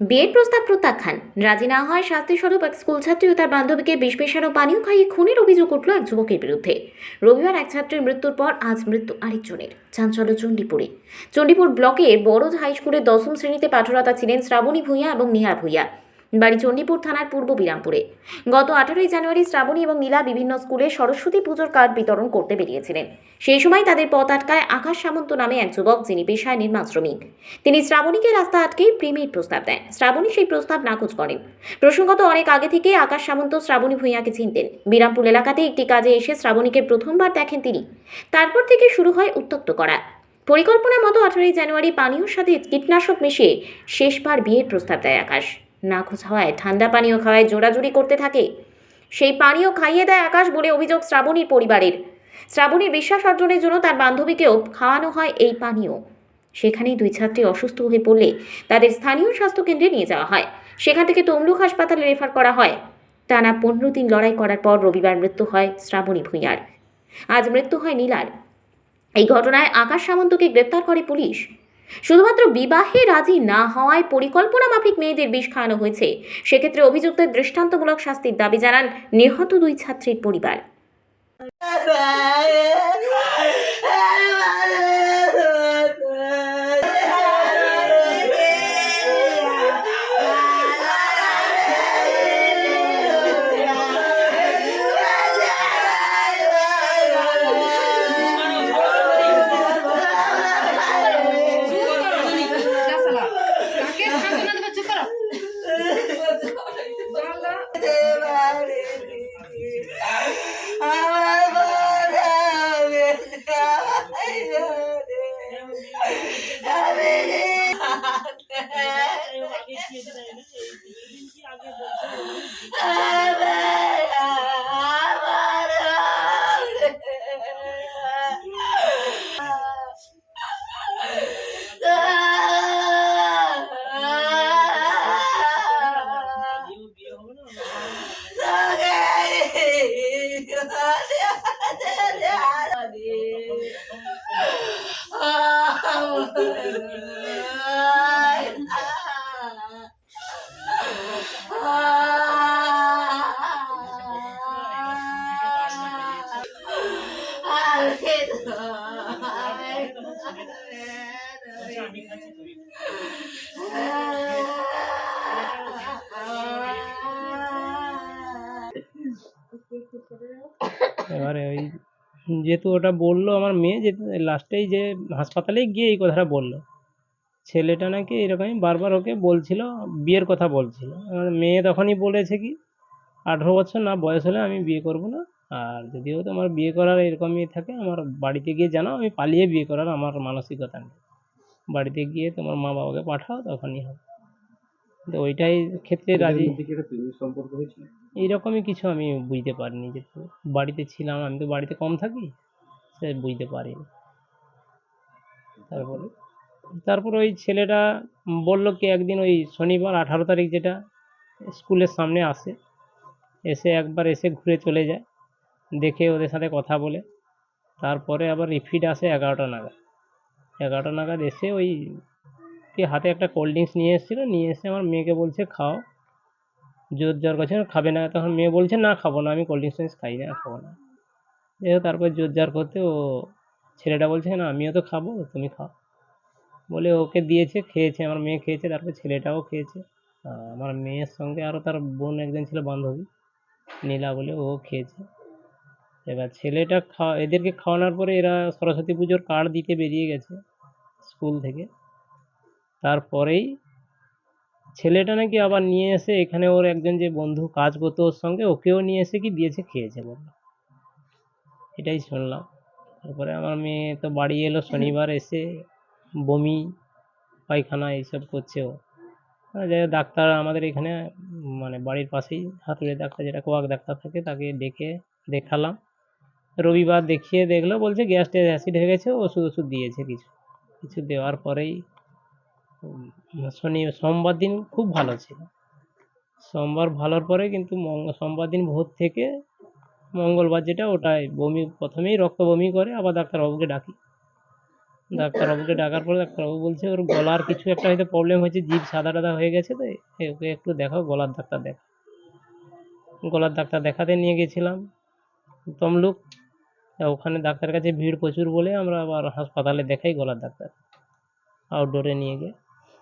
বিয়ের প্রস্তাব প্রত্যাখ্যান। রাজি না হয় শাস্তিস্বরূপ এক স্কুল ছাত্রী ও তার বান্ধবীকে বিষ মেশানো পানীয় খাইয়ে খুনের অভিযোগ উঠল এক যুবকের বিরুদ্ধে। রবিবার এক ছাত্রের মৃত্যুর পর আজ মৃত্যু আরেকজনের। চাঞ্চল্য চণ্ডীপুরে। চণ্ডীপুর ব্লকের বড়জ হাইস্কুলের দশম শ্রেণীতে পাঠরতা ছিলেন শ্রাবণী ভূঁইয়া এবং নিহা ভূঁইয়া। বাড়ি চণ্ডীপুর থানার পূর্ব বিরামপুরে। গত আঠারোই জানুয়ারি শ্রাবণী এবং নীলা বিভিন্ন স্কুলে সরস্বতী পুজোর কার্ড বিতরণ করতে বেরিয়েছিলেন। সেই সময় তাদের পথ আটকায় আকাশ সামন্ত নামে এক যুবক, যিনি পেশায় নির্মাণ শ্রমিক। তিনি শ্রাবণীকে রাস্তা আটকেই প্রেমের প্রস্তাব দেন। শ্রাবণী সেই প্রস্তাব নাকচ করেন। প্রসঙ্গত অনেক আগে থেকে আকাশ সামন্ত শ্রাবণী ভূঁইয়াকে চিনতেন। বিরামপুর এলাকাতে একটি কাজে এসে শ্রাবণীকে প্রথমবার দেখেন তিনি। তারপর থেকে শুরু হয় উত্তক্ত করা। পরিকল্পনা মতো আঠারোই জানুয়ারি পানীয়র সাথে কীটনাশক মিশিয়ে শেষবার বিয়ের প্রস্তাব দেয় আকাশ। নাকচ হওয়ায় ঠান্ডা পানীয় খাওয়ায় জোড়াজুড়ি করতে থাকে। সেই পানীয় খাইয়ে দেয় আকাশ বলে অভিযোগ শ্রাবণীর পরিবারের। শ্রাবণীর বিশ্বাস অর্জনের জন্য তার বান্ধবীকেও খাওয়ানো হয় এই পানীয়। সেখানেই দুই ছাত্রী অসুস্থ হয়ে পড়লে তাদের স্থানীয় স্বাস্থ্যকেন্দ্রে নিয়ে যাওয়া হয়। সেখান থেকে তমলুক হাসপাতালে রেফার করা হয়। টানা পনেরো দিন লড়াই করার পর রবিবার মৃত্যু হয় শ্রাবণী ভূঁইয়ার। আজ মৃত্যু হয় নীলার। এই ঘটনায় আকাশ সামন্তকে গ্রেপ্তার করে পুলিশ। শুধুমাত্র বিবাহে রাজি না হওয়ায় পরিকল্পনা মাফিক মেয়েদের বিষ খাওয়ানো হয়েছে সেক্ষেত্রে অভিযুক্তের দৃষ্টান্তমূলক শাস্তির দাবি জানান নিহত দুই ছাত্রীর পরিবার এবারে ওই যেহেতু ওটা বলল আমার মেয়ে যে লাস্টেই যে হাসপাতালে গিয়ে এই কথাটা বলল। ছেলেটা নাকি এরকমই বারবার ওকে বলছিল বিয়ের কথা বলছিল। মেয়ে তখনই বলেছে কি আঠেরো বছর না বয়স হলে আমি বিয়ে করব না। আর যদিও তোমার বিয়ে করার এরকমই থাকে আমার বাড়িতে গিয়ে জানাও আমি পালিয়ে বিয়ে করার আমার মানসিকতা নেই। বাড়িতে গিয়ে তোমার মা বাবাকে পাঠাও তখনই হবে। তো ওইটাই ক্ষেত্রে রাজি। সম্পর্ক হয়েছিল? এইরকমই কিছু আমি বুঝতে পারিনি যে বাড়িতে ছিলাম, আমি তো বাড়িতে কম থাকি, সে বুঝতে পারিনি। তারপরে, তারপর ওই ছেলেটা বলল কি একদিন ওই শনিবার আঠারো তারিখ যেটা স্কুলের সামনে আসে, এসে একবার এসে ঘুরে চলে যায়, দেখে ওদের সাথে কথা বলে, তারপরে আবার রিপিট আসে এগারোটা নাগাদ। এগারোটা নাগাদ এসে ওই কি হাতে একটা কোল্ড ড্রিঙ্কস নিয়ে এসেছিল, নিয়ে এসে আমার মেয়েকে বলছে, খাও। জোর জার করছে, খাবে না। তখন মেয়ে বলছে, না, খাব না, আমি কোল্ড ড্রিঙ্কস খাই না, খাব না। যাই তারপর জোর জার করতে ও ছেলেটা বলছে, না, আমিও তো খাব, তুমি খাও। বলে ওকে দিয়েছে, খেয়েছে, আমার মেয়ে খেয়েছে, তারপর ছেলেটাও খেয়েছে। আমার মেয়ের সঙ্গে আরও তার বোন একজন ছিল, বান্ধবী, নীলা বলে ও খেয়েছে। এবার ছেলেটা খাওয়া এদেরকে খাওয়ানোর পরে এরা সরস্বতী পুজোর কার্ড দিতে বেরিয়ে গেছে, স্কুল থেকে। তারপরেই ছেলেটা নাকি আবার নিয়ে এসে এখানে ওর একজন যে বন্ধু কাজ করতো ওর সঙ্গে ওকেও নিয়ে এসে কি দিয়েছে খেয়েছে বলল। এটাই শুনলাম। তারপরে আমার মেয়ে তো বাড়ি এলো শনিবার এসে বমি পায়খানা এইসব করছে ও। আহ, যাই ডাক্তার আমাদের এখানে মানে বাড়ির পাশেই হাতুড়ে ডাক্তার যেটা কোয়াক ডাক্তার থাকে তাকে ডেকে দেখালাম। রবিবার দেখিয়ে দেখল বলছে গ্যাসটা অ্যাসিড হয়ে গেছে ওষুধ ওষুধ দিয়েছে কিছু। কিছু দেওয়ার পরেই শনি, সোমবার দিন খুব ভালো ছিল। সোমবার ভালোর পরে কিন্তু সোমবার দিন ভোর থেকে মঙ্গলবার যেটা, ওটাই বমি, প্রথমেই রক্ত বমি করে, আবার ডাক্তারবাবুকে ডাকি। ডাক্তারবাবুকে ডাকার পরে ডাক্তারবাবু বলছে, ওর গলার কিছু একটা হয়তো প্রবলেম হয়েছে, জিভ সাদা টাদা হয়ে গেছে তো ওকে একটু দেখাও, গলার ডাক্তার দেখা। গলার ডাক্তার দেখাতে নিয়ে গেছিলাম। তমলুক ওখানে ডাক্তারের কাছে ভিড় প্রচুর বলে আমরা আবার হাসপাতালে দেখাই গলার ডাক্তার আউটডোরে নিয়ে গিয়ে।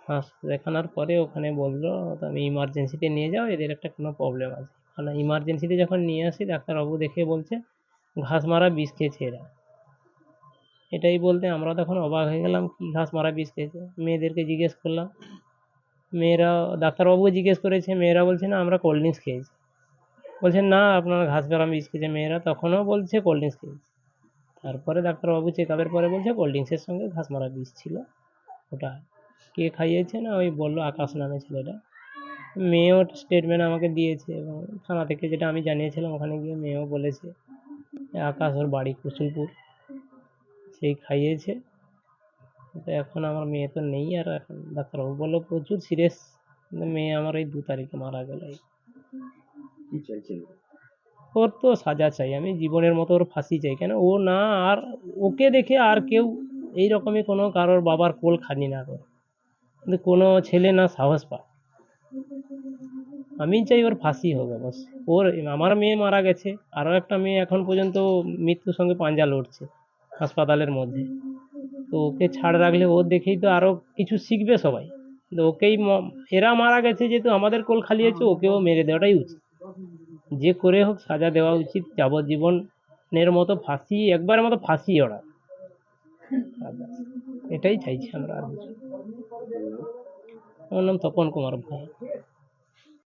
হাস দেখানোর পরে ওখানে বলল, তুমি ইমার্জেন্সিতে নিয়ে যাও, এদের একটা কোনো প্রবলেম আছে। মানে ইমার্জেন্সিতে যখন নিয়ে আসি, ডাক্তারবাবু দেখে বলছে, ঘাস মারা বিষ খেয়েছে এরা। এটাই বলতে আমরা তখন অবাক হয়ে গেলাম, কী ঘাস মারা বিষ খেয়েছে? মেয়েদেরকে জিজ্ঞেস করলাম। মেয়েরা, ডাক্তারবাবুকে জিজ্ঞেস করেছে, মেয়েরা বলছে, না, আমরা কোল্ড ড্রিঙ্কস খেয়েছি। বলছে, না, আপনার ঘাস মারা বিষ খেয়েছে। মেয়েরা তখনও বলছে কোল্ড ড্রিঙ্কস খেয়েছে। তারপরে ডাক্তারবাবু চেক আপের পরে বলছে কোল্ড ড্রিঙ্কসের সঙ্গে ঘাস মারা বিষ ছিল। ওটা। কে খাইয়েছে না ওই বলল আকাশ নামে ছেলেটা। মেয়েও স্টেটমেন্ট আমাকে দিয়েছে এবং থানা থেকে যেটা আমি জানিয়েছিলাম ওখানে গিয়ে মেয়েও বলেছে আকাশ ওর বাড়ি কুসুলপুর সেই খাইয়েছে। তো এখন আমার মেয়ে তো নেই আর এখন ডাক্তারবাবু বলল প্রচুর সিরিয়াস মেয়ে আমার এই দু তারিখে মারা গেল ওর তো সাজা চাই আমি জীবনের মতো ওর ফাঁসি চাই। কেন? ও না আর ওকে দেখে আর কেউ এই রকমই কোনো কারোর বাবার কোল খালি না করে। কিন্তু কোনো ছেলে না সাহস পায়। আমি চাই ওর ফাঁসি হবে বস ওর, আমার মেয়ে মারা গেছে, আরও একটা মেয়ে এখন পর্যন্ত মৃত্যুর সঙ্গে পাঞ্জা লড়ছে হাসপাতালের মধ্যে। তো ওকে ছাড় রাখলে ওর দেখেই তো আরও কিছু শিখবে সবাই। তো ওকেই এরা মারা গেছে যেহেতু আমাদের কোল খালি আছে, ওকেও মেরে দেওয়াটাই উচিত। যে করে হোক সাজা দেওয়া উচিত, যাবজ্জীবনের মতো ফাঁসি, একবারের মতো ফাঁসি ওরা। এটাই চাইছি আমরা আর কিছু। আমার নাম তপন কুমার ভূঁইয়া